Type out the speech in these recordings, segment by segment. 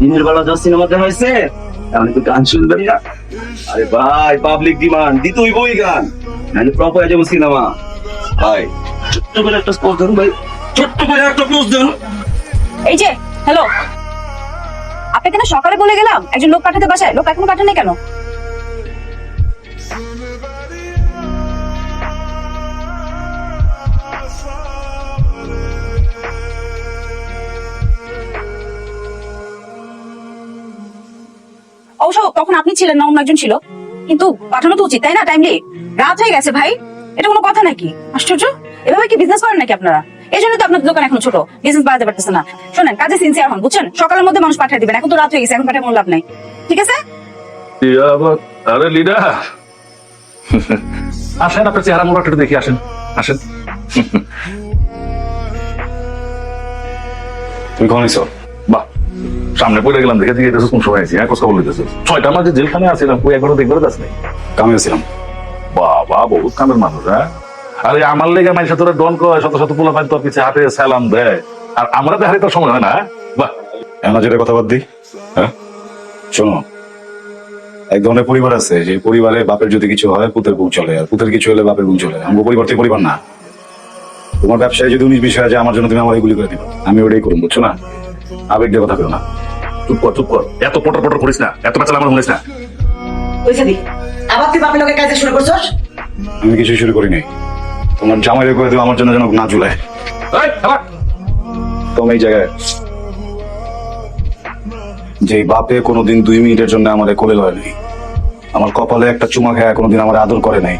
দিনের বেলা যা সিনেমা দেখা হয়েছে, তাহলে তো গান শুনবেন না। আরে ভাই পাবলিক ডিমান্ড দিতই বই গান। নাহলে প্রপ হয়ে যাব সিনেমা ভাই, ছোট্ট করে একটা পোস্ট ধরুন ভাই। ছোট্ট করে একটা পোস্ট ধরুন। এই যে হ্যালো আপনাকে না সকালে বলে গেলাম? একজন লোক পাঠাতে বাসায়। লোক এখনও পাঠানে কেন? অবশ্য তখন আপনি ছিলেন না অন্য একজন ছিল। কিন্তু পাঠানো তো উচিত, তাই না? টাইমলি রাত হয়ে গেছে ভাই। এটা কোনো কথা নাকি? আশ্চর্য। এভাবে কি বিজনেস করেন নাকি আপনারা? এই জন্য তো আপনার দোকান এখন ছোট। বিজনেস বাড়াতে পারতেছে না। শোনেন, কাজে সিনসিয়ার হন, বুঝছেন? সকালের মধ্যে মানুষ পাঠিয়ে দিবেন, এখন তো রাত হয়ে গেছে, এখন পাঠিয়ে লাভ নাই। ঠিক আছে? আরে লিডার আসেন, আপনার চেহারা মোটা একটু দেখি, আসেন আসেন। তুমি কখন বাহ, সামনে পড়ে গেলাম, দেখে দিয়ে কোন সময় আছি? হ্যাঁ কথা বলতেছো। ছয়টা মাঝে জেলখানে আসছিলাম কই একবারও দেখবার যাস কামে বাবা, বহুত কামের মানুষ হ্যাঁ? আরে আমার লেগে মানুষ তোরা ডন কয় শত শত পোলা পাই তোর পিছে হাতে সালাম দেয় আর আমরা তো হারিয়ে তোর সময় হয় না হ্যাঁ? বাহ। এমন যেটা কথা বাদ দিই হ্যাঁ? শোনো এক ধরনের পরিবার আছে যে পরিবারে বাপের যদি কিছু হয় পুতের বউ চলে আর পুতের কিছু হলে বাপের বউ চলে। আমার পরিবার থেকে পরিবার না। তোমার ব্যবসায় যদি উনিশ বিশ হয়ে যায় আমার জন্য তুমি আমার এগুলি করে দিবা। আমি ওটাই করুন বুঝছ না? আবেগ দিয়ে কথা বলো না। চুপ কর চুপ কর। এত পটর পটর করিস না এত বাচ্চা আমার মনে না। দি আবার তুই বাপের লোকের কাজে শুরু করছস? আমি কিছু শুরু করি নাই তোমার জামাই করে দেবো আমার জন্য যেন না চুলে তোমার এই জায়গায় যে বাপে কোনোদিন দুই মিনিটের জন্য আমাদের কোলে লয় নেই আমার কপালে একটা চুমা খায় কোনোদিন আমার আদর করে নাই।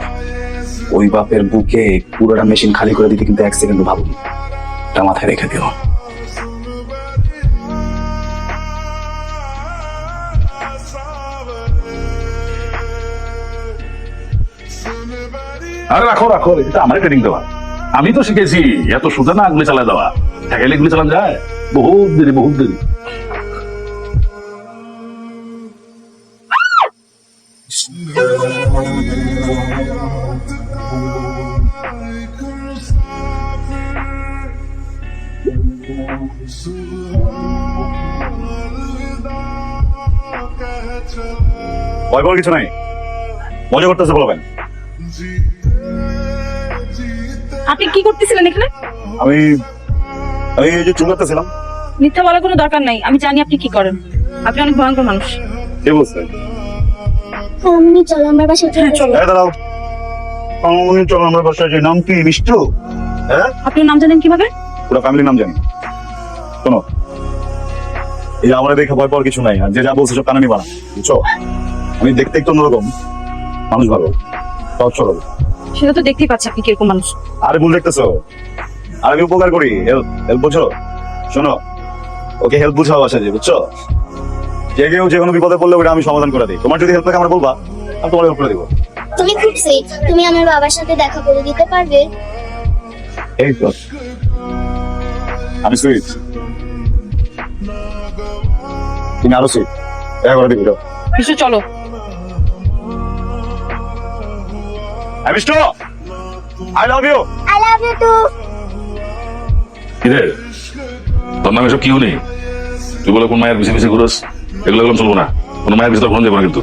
ওই বাপের বুকে পুরোটা মেশিন খালি করে দিতে কিন্তু এক সেকেন্ড ভাবুন এটা মাথায় রেখে দিও। আরে রাখো রাখো এটা আমার ট্রেনিং দেওয়া। আমি তো শিখেছি, এত সোজা না গুলি চালা দেওয়া। ঠেকাইলে গুলি চালান যায়? বহুত দেরি বহুত দেরি। ভয় পাওয়ার কিছু নাই। মজা করতেছে বলবেন। আপনি কি করতেছিলেন এখানে? আমি আমি এই যে চুল কাটতেছিলাম মিথ্যা বলার কোনো দরকার নাই আমি জানি আপনি কি করেন। আপনি অনেক ভয়ঙ্কর মানুষ। কে বলছে? অমনি চলো আমার বাসায় চলে চলো। দাঁড়াও। আমি চলো আমরা বাসায় যাই। নাম কি মিষ্টু? হ্যাঁ? আপনি নাম জানেন কীভাবে? পুরো ফ্যামিলির নাম জানি। শোনো। এই আমার দেখে ভয় পাওয়ার কিছু নাই আর যে যা বলছে সব কানানি বানা বুঝছ? আমি দেখতে একটু অন্যরকম। মানুষ ভালো। সব সরল। সেটা তো দেখতেই পাচ্ছি আপনি কীরকম মানুষ। আরে ভুল দেখতেছো? আর আমি উপকার করি হেল্প হেল্প বুঝছ? শোনো ওকে হেল্প বুঝাও আসা যে বুঝছ? যে কেউ যে কোনো বিপদে পড়লে ওটা আমি সমাধান করে দিই। তোমার যদি হেল্প লাগে আমার বলবা আমি তোমার হেল্প করে দিব। তুমি খুব সুইট তুমি আমার বাবার সাথে দেখা করে দিতে পারবে। এই তো। আমি সুইট তুমি আরও সুইট দেখা করে দিবি কিছু চলো। আমি Mishtu I love you I love you too কিরে? তোর নামে এসব কিউ নেই তুই বলে কোন মায়ের পিছিয়ে পিছিয়ে ঘুরস? এগুলো এগুলো চলবো না। কোন মায়ের পিছিয়ে ফোন দেবো না কিন্তু।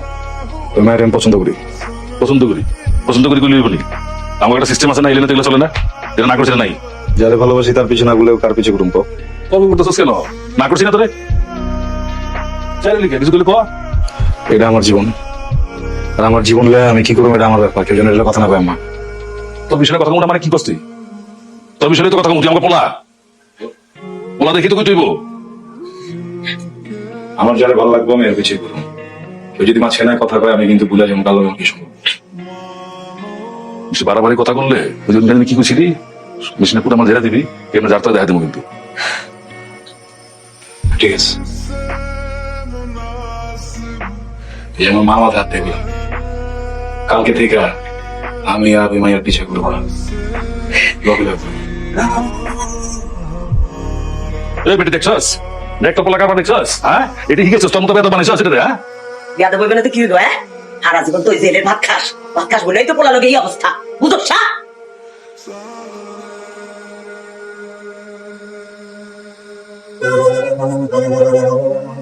ওই মায়ের আমি পছন্দ করি। পছন্দ করি? পছন্দ করি করলি বলি। আমার একটা সিস্টেম আছে না এলে এগুলো চলে না? এটা না করছি না নাই? যারে ভালোবাসি তার পিছনে না গুলেও কার পিছিয়ে ঘুরুম তো? কবে করতেছিস কেন? না করছি না তোরে? চাইলে লিখে কিছু করলে এটা আমার জীবন। আর আমার জীবন লয়ে আমি কি করব এটা আমার ব্যাপার কেউ এটা কথা না কয় আমার তোর বিষয়ে কথা কোনটা মানে কি করছিস? তোর বিষয়ে তো কথা কম তুই আমাকে পোলা পোলা দেখি তো কই তুইব আমার যারা ভালো লাগবে আমি এর পিছিয়ে ঘুরুম কেউ যদি মাঝখানে কথা কয় আমি কিন্তু ভুলে যাব কালো কি সম্ভব? বাড়াবাড়ি কথা বললে ওই জন্য আমি কি করছিলি? মেশিনে পুরো আমার ঝেড়ে দিবি এমনি যার তো দেখা দেবো কিন্তু। ঠিক আছে। এই আমার মা মাথায় হাত দেখবে কালকে থেকে আমি আর মায়ের পিছিয়ে ঘুরবো না। এই বেটি দেখছস? একটা পোলা হ্যাঁ? এটা কি গেছস? তোর মতো বেদ বানাইছস এটা হ্যাঁ? বিয়াতে বইবে না তো কি হইল হ্যাঁ? সারা জীবন তুই জেলের ভাত খাস। ভাত খাস বলেই তো পোলা লোক এই অবস্থা। বুঝছ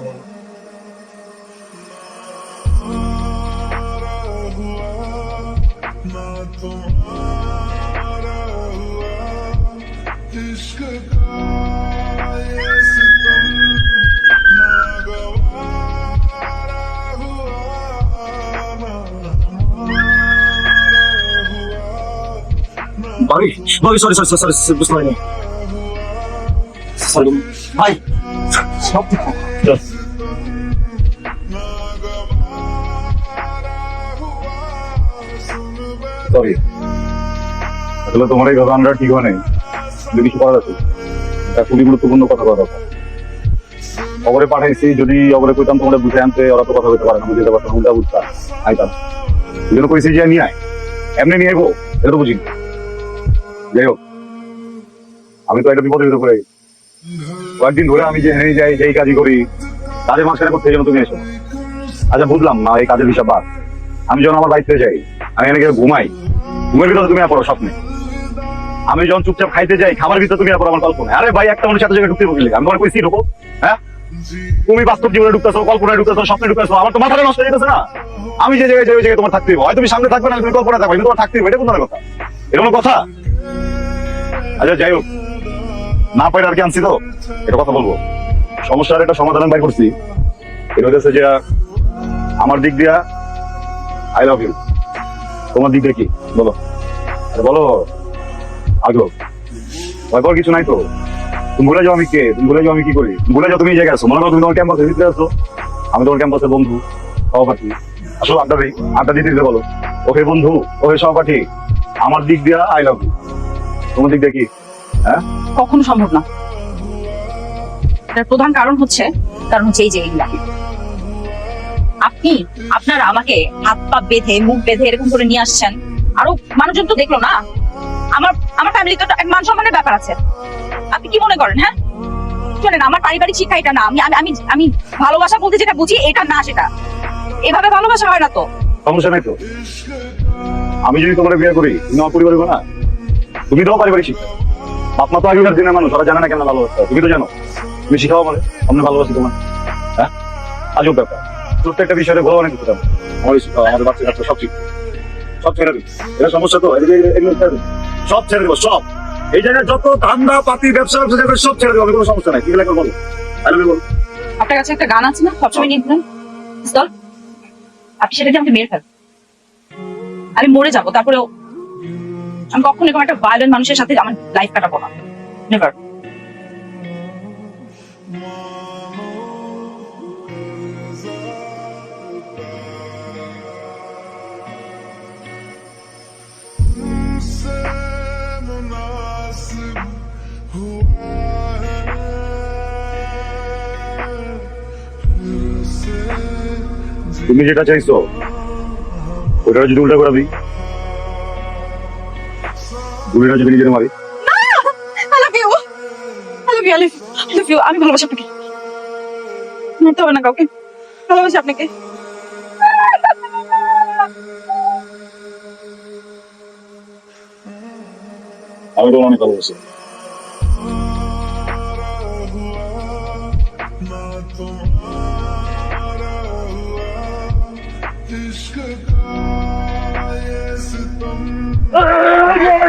তোমার এই ঘটনাটা ঠিক হয় নাই। করার আছে? এটা খুবই গুরুত্বপূর্ণ কথা অবরে পাঠাইছি, যদি অবরে কইতাম তোমরা বুঝে আনতে, ওরা তো কথা বলতে পারে না বুঝতে পারতাম উল্টা বুঝতাম। আইতাম। জন্য কইছি যে নিয়ে আয়। এমনি নিয়ে আইবো, এটা তো বুঝি যাই হোক, আমি তো একটা পড়ে। গেছি। কয়েকদিন ধরে আমি যে হেরে যাই, যেই কাজই করি কাজের মাঝখানে করতে যেন তুমি এসো? আচ্ছা বুঝলাম না, এই কাজের হিসাব বাদ। আমি যখন আমার বাড়িতে যাই, আমি এখানে গিয়ে ঘুমাই, ঘুমের ভিতরে তুমি পড়ো স্বপ্নে আমি যখন চুপচাপ খাইতে যাই খাবার ভিতরে তুমি পড়ো, আমার কল্পনায় আরে ভাই, একটা মানুষের সাথে জায়গায় ঢুকতে বসলে আমি তোমার কইছি ঢুকো হ্যাঁ? তুমি বাস্তব জীবনে ঢুকতেছো, কল্পনায় ঢুকতেছো, স্বপ্নে ঢুকতেছো, আমার তো মাথাটা নষ্ট হয়ে যেতেছে না? আমি যে জায়গায় যে জায়গায় তোমার থাকতে হয় তুমি সামনে থাকবে না, তুমি কল্পনা থাকবে, কিন্তু তোমার থাকতে হবে এটা কোন কথা? এরকম কথা? আচ্ছা যাই হোক, না পাইলে আর কি আনছি তো? এটা কথা বলব। সমস্যার একটা সমাধান আমি বাই করছি। এটা হচ্ছে যে, আমার দিক দিয়া আই লাভ ইউ তোমার দিক দিয়ে কি? বলো। বলো। আগ্রহ ভয় কিছু নাই তো। তুমি ভুলে যাও আমি কে? তুমি ভুলে যাও আমি কি করি? ভুলে যাও তুমি এই জায়গায় আছো। মনে করো তুমি তোমার ক্যাম্পাসে ভিতরে আছো। আমি তোমার ক্যাম্পাসের বন্ধু, সহপাঠী। আসলে আড্ডা দিই, আড্ডা দিতে দিতে বলো। ওকে বন্ধু ওকে সহপাঠী, আমার দিক দিয়া আই লাভ ইউ তোমার দিক দিয়ে কি? হ্যাঁ? কখনো সম্ভব না। এটার প্রধান কারণ হচ্ছে কারণ হচ্ছে এই যে আপনি আপনারা আমাকে হাত পা বেঁধে মুখ বেঁধে এরকম করে নিয়ে আসছেন আরও মানুষজন তো দেখল না। আমার আমার ফ্যামিলি তো মান সম্মানের ব্যাপার আছে। আপনি কি মনে করেন হ্যাঁ? শোনেন আমার পারিবারিক শিক্ষা এটা না। আমি আমি আমি আমি ভালোবাসা বলতে যেটা বুঝি এটা না সেটা। এভাবে ভালোবাসা হয় না তো। সমস্যা নাই তো। আমি যদি তোমার বিয়ে করি তুমি আমার পরিবার না? তুমি তো পারিবারিক শিক্ষা। মা তো আগেকার দিনের মানুষ, ওরা জানে না কেন ভালোবাসা তুমি তো জানো, তুমি শিখাও মানে আমি ভালোবাসি তোমার হ্যাঁ? আজব ব্যাপার। প্রত্যেকটা বিষয়ে ভগবানের করতে চাও আমার আমাদের বাচ্চা কাচ্চা সব ঠিক সব ছেড়ে এটা সমস্যা তো। সব ছেড়ে সব। এই জায়গায় যত ধান্দা, পাতি, ব্যবসা ব্যবসা যাবে সব ছেড়ে দেবো কোনো সমস্যা নাই। কি বলো? আরে বলো। আপনার কাছে একটা গান আছে না? সবসময় নিয়ে আপনি সেটা দিয়ে আমাকে মেরে আমি মরে যাব, তারপরেও আমি কখনো এরকম একটা ভায়োলেন্ট মানুষের সাথে আমার লাইফ কাটাবো না। নেভার তুমি যেটা চাইছো ওটা যদি উল্টা করে দিই গুলিটা যদি নিজের মারি I love you I love you I love you আমি ভালোবাসি আপনাকে মারতে হবে না কাউকে ভালোবাসি আপনাকে আমি তো অনেক ভালোবাসি আহ!